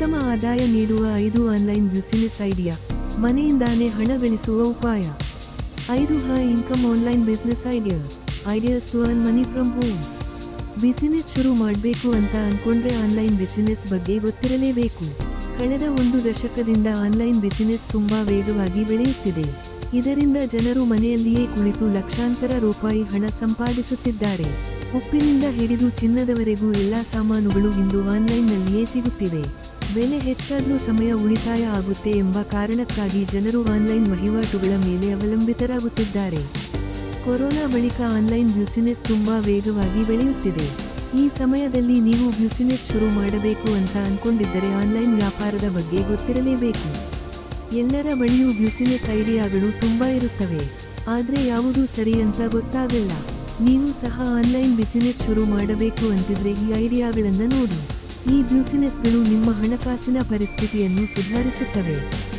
ಉತ್ತಮ ಆದಾಯ ನೀಡುವ ಐದು ಆನ್ಲೈನ್ ಬಿಸಿನೆಸ್ ಐಡಿಯಾ. ಮನೆಯಿಂದಾನೇ ಹಣ ಗಳಿಸುವ ಉಪಾಯ. ಐದು high income online business idea ideas to earn money from home. Business ಶುರು ಮಾಡಬೇಕು ಅಂತ ಅಂದ್ಕೊಂಡ್ರೆ ಆನ್ಲೈನ್ ಬಿಸಿನೆಸ್ ಬಗ್ಗೆ ಗೊತ್ತಿರಲೇಬೇಕು. ಕಳೆದ ಒಂದು ದಶಕದಿಂದ ಆನ್ಲೈನ್ ಬಿಸಿನೆಸ್ ತುಂಬಾ ವೇಗವಾಗಿ ಬೆಳೆಯುತ್ತಿದೆ. ಇದರಿಂದ ಜನರು ಮನೆಯಲ್ಲಿಯೇ ಕುಳಿತು ಲಕ್ಷಾಂತರ ರೂಪಾಯಿ ಹಣ ಸಂಪಾದಿಸುತ್ತಿದ್ದಾರೆ. ಉಪ್ಪಿನಿಂದ ಹಿಡಿದು ಚಿನ್ನದವರೆಗೂ ಎಲ್ಲಾ ಸಾಮಾನುಗಳು ಇಂದು ಆನ್ಲೈನ್ನಲ್ಲಿಯೇ ಸಿಗುತ್ತಿವೆ. ಬೆಲೆ ಹೆಚ್ಚಾದ್ರೂ ಸಮಯ ಉಳಿತಾಯ ಆಗುತ್ತೆ ಎಂಬ ಕಾರಣಕ್ಕಾಗಿ ಜನರು ಆನ್ಲೈನ್ ವಹಿವಾಟುಗಳ ಮೇಲೆ ಅವಲಂಬಿತರಾಗುತ್ತಿದ್ದಾರೆ. ಕೊರೋನಾ ಬಳಿಕ ಆನ್ಲೈನ್ ಬ್ಯುಸಿನೆಸ್ ತುಂಬಾ ವೇಗವಾಗಿ ಬೆಳೆಯುತ್ತಿದೆ. ಈ ಸಮಯದಲ್ಲಿ ನೀವು ಬ್ಯುಸಿನೆಸ್ ಶುರು ಮಾಡಬೇಕು ಅಂತ ಅನ್ಕೊಂಡಿದ್ದರೆ ಆನ್ಲೈನ್ ವ್ಯಾಪಾರದ ಬಗ್ಗೆ ಗೊತ್ತಿರಲೇಬೇಕು. ಎಲ್ಲರ ಬಳಿಯೂ ಬ್ಯುಸಿನೆಸ್ ಐಡಿಯಾಗಳು ತುಂಬಾ ಇರುತ್ತವೆ. ಆದರೆ ಯಾವುದು ಸರಿ ಅಂತ ಗೊತ್ತಾಗಲ್ಲ. ನೀವು ಸಹ ಆನ್ಲೈನ್ ಬಿಸಿನೆಸ್ ಶುರು ಮಾಡಬೇಕು ಅಂತಿದ್ರೆ ಈ ಐಡಿಯಾಗಳನ್ನ ನೋಡಿ. ಈ ಬ್ಯುಸಿನೆಸ್ಗಳು ನಿಮ್ಮ ಹಣಕಾಸಿನ ಪರಿಸ್ಥಿತಿಯನ್ನು ಸುಧಾರಿಸುತ್ತವೆ.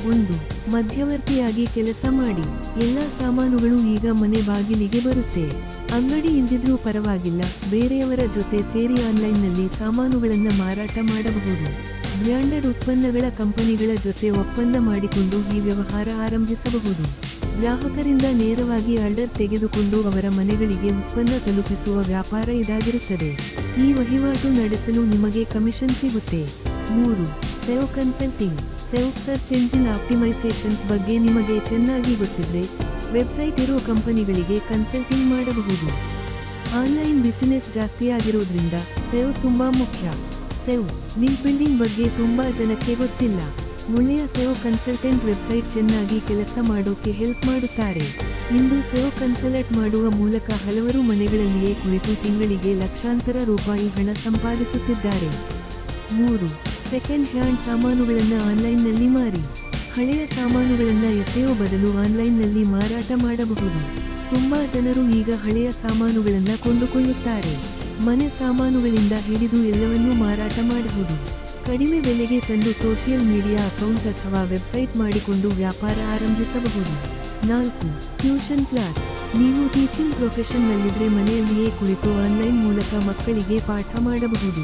ಒಂದು, ಮಧ್ಯವರ್ತಿಯಾಗಿ ಕೆಲಸ ಮಾಡಿ. ಎಲ್ಲ ಸಾಮಾನುಗಳು ಈಗ ಮನೆ ಬಾಗಿಲಿಗೆ ಬರುತ್ತೆ. ಅಂಗಡಿ ಇಲ್ದಿದ್ರೂ ಪರವಾಗಿಲ್ಲ. ಬೇರೆಯವರ ಜೊತೆ ಸೇರಿ ಆನ್ಲೈನ್ನಲ್ಲಿ ಸಾಮಾನುಗಳನ್ನು ಮಾರಾಟ ಮಾಡಬಹುದು. ಬ್ರ್ಯಾಂಡೆಡ್ ಉತ್ಪನ್ನಗಳ ಕಂಪನಿಗಳ ಜೊತೆ ಒಪ್ಪಂದ ಮಾಡಿಕೊಂಡು ಈ ವ್ಯವಹಾರ ಆರಂಭಿಸಬಹುದು. ಗ್ರಾಹಕರಿಂದ ನೇರವಾಗಿ ಆರ್ಡರ್ ತೆಗೆದುಕೊಂಡು ಅವರ ಮನೆಗಳಿಗೆ ಉತ್ಪನ್ನ ತಲುಪಿಸುವ ವ್ಯಾಪಾರ ಇದಾಗಿರುತ್ತದೆ. ಈ ವಹಿವಾಟು ನಡೆಸಲು ನಿಮಗೆ ಕಮಿಷನ್ ಸಿಗುತ್ತೆ. ಮೂರು, ಸೆವ್ ಕನ್ಸಲ್ಟಿಂಗ್. ಸೆವ್ ಸರ್ಚ್ ಎಂಜಿನ್ ಆಪ್ಟಿಮೈಸೇಷನ್ ಬಗ್ಗೆ ನಿಮಗೆ ಚೆನ್ನಾಗಿ ಗೊತ್ತಿದ್ರೆ, ವೆಬ್ಸೈಟ್ ಇರೋ ಕಂಪನಿಗಳಿಗೆ ಕನ್ಸಲ್ಟಿಂಗ್ ಮಾಡಬಹುದು. ಆನ್ಲೈನ್ ಬಿಸಿನೆಸ್ ಜಾಸ್ತಿ ಆಗಿರೋದ್ರಿಂದ, ಸೆವ್ ತುಂಬಾ ಮುಖ್ಯ. ಸೆವ್ ಲಿಂಕ್ ಬಿಲ್ಡಿಂಗ್ ಬಗ್ಗೆ ತುಂಬಾ ಜನಕ್ಕೆ ಗೊತ್ತಿಲ್ಲ. ಒಳ್ಳೆಯ ಸೆವ್ ಕನ್ಸಲ್ಟೆಂಟ್ ವೆಬ್ಸೈಟ್ ಚೆನ್ನಾಗಿ ಕೆಲಸ ಮಾಡೋಕೆ ಹೆಲ್ಪ್ ಮಾಡುತ್ತಾರೆ. ಇಂದು ಸೇವ್ ಕನ್ಸಲ್ಟ್ ಮಾಡುವ ಮೂಲಕ ಹಲವರು ಮನೆಗಳಲ್ಲಿಯೇ ಕುಳಿತು ತಿಂಗಳಿಗೆ ಲಕ್ಷಾಂತರ ರೂಪಾಯಿ ಹಣ ಸಂಪಾದಿಸುತ್ತಿದ್ದಾರೆ. ಮೂರು ಸೆಕೆಂಡ್ ಹ್ಯಾಂಡ್ ಸಾಮಾನುಗಳನ್ನು ಆನ್ಲೈನ್ನಲ್ಲಿ ಮಾರಿ. ಹಳೆಯ ಸಾಮಾನುಗಳನ್ನು ಎಸೆಯೋ ಬದಲು ಆನ್ಲೈನ್ನಲ್ಲಿ ಮಾರಾಟ ಮಾಡಬಹುದು. ತುಂಬ ಜನರು ಈಗ ಹಳೆಯ ಸಾಮಾನುಗಳನ್ನು ಕೊಂಡುಕೊಳ್ಳುತ್ತಾರೆ. ಮನೆ ಸಾಮಾನುಗಳಿಂದ ಹಿಡಿದು ಎಲ್ಲವನ್ನೂ ಮಾರಾಟ ಮಾಡಬಹುದು. ಕಡಿಮೆ ಬೆಲೆಗೆ ತಂದು ಸೋಷಿಯಲ್ ಮೀಡಿಯಾ ಅಕೌಂಟ್ ಅಥವಾ ವೆಬ್ಸೈಟ್ ಮಾಡಿಕೊಂಡು ವ್ಯಾಪಾರ ಆರಂಭಿಸಬಹುದು. ನಾಲ್ಕು, ಟ್ಯೂಷನ್ ಕ್ಲಾಸ್. ನೀವು ಟೀಚಿಂಗ್ ಪ್ರೊಫೆಷನ್ನಲ್ಲಿದ್ದರೆ ಮನೆಯಲ್ಲಿಯೇ ಕುಳಿತು ಆನ್ಲೈನ್ ಮೂಲಕ ಮಕ್ಕಳಿಗೆ ಪಾಠ ಮಾಡಬಹುದು.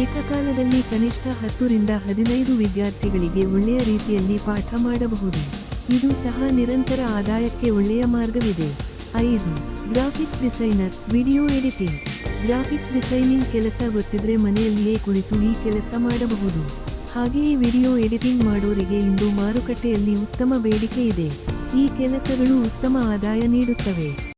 ಏಕಕಾಲದಲ್ಲಿ ಕನಿಷ್ಠ ಹತ್ತರಿಂದ ಹದಿನೈದು ವಿದ್ಯಾರ್ಥಿಗಳಿಗೆ ಒಳ್ಳೆಯ ರೀತಿಯಲ್ಲಿ ಪಾಠ ಮಾಡಬಹುದು. ಇದು ಸಹ ನಿರಂತರ ಆದಾಯಕ್ಕೆ ಒಳ್ಳೆಯ ಮಾರ್ಗವಿದೆ. ಐದು, graphics designer, video editing. Graphics designing ಕೆಲಸ ಗೊತ್ತಿದ್ರೆ ಮನೆಯಲ್ಲಿಯೇ ಕುಳಿತು ಈ ಕೆಲಸ ಮಾಡಬಹುದು. ಹಾಗೆಯೇ ವಿಡಿಯೋ ಎಡಿಟಿಂಗ್ ಮಾಡೋರಿಗೆ ಇಂದು ಮಾರುಕಟ್ಟೆಯಲ್ಲಿ ಉತ್ತಮ ಬೇಡಿಕೆ ಇದೆ. ಈ ಕೆಲಸಗಳು ಉತ್ತಮ ಆದಾಯ ನೀಡುತ್ತವೆ.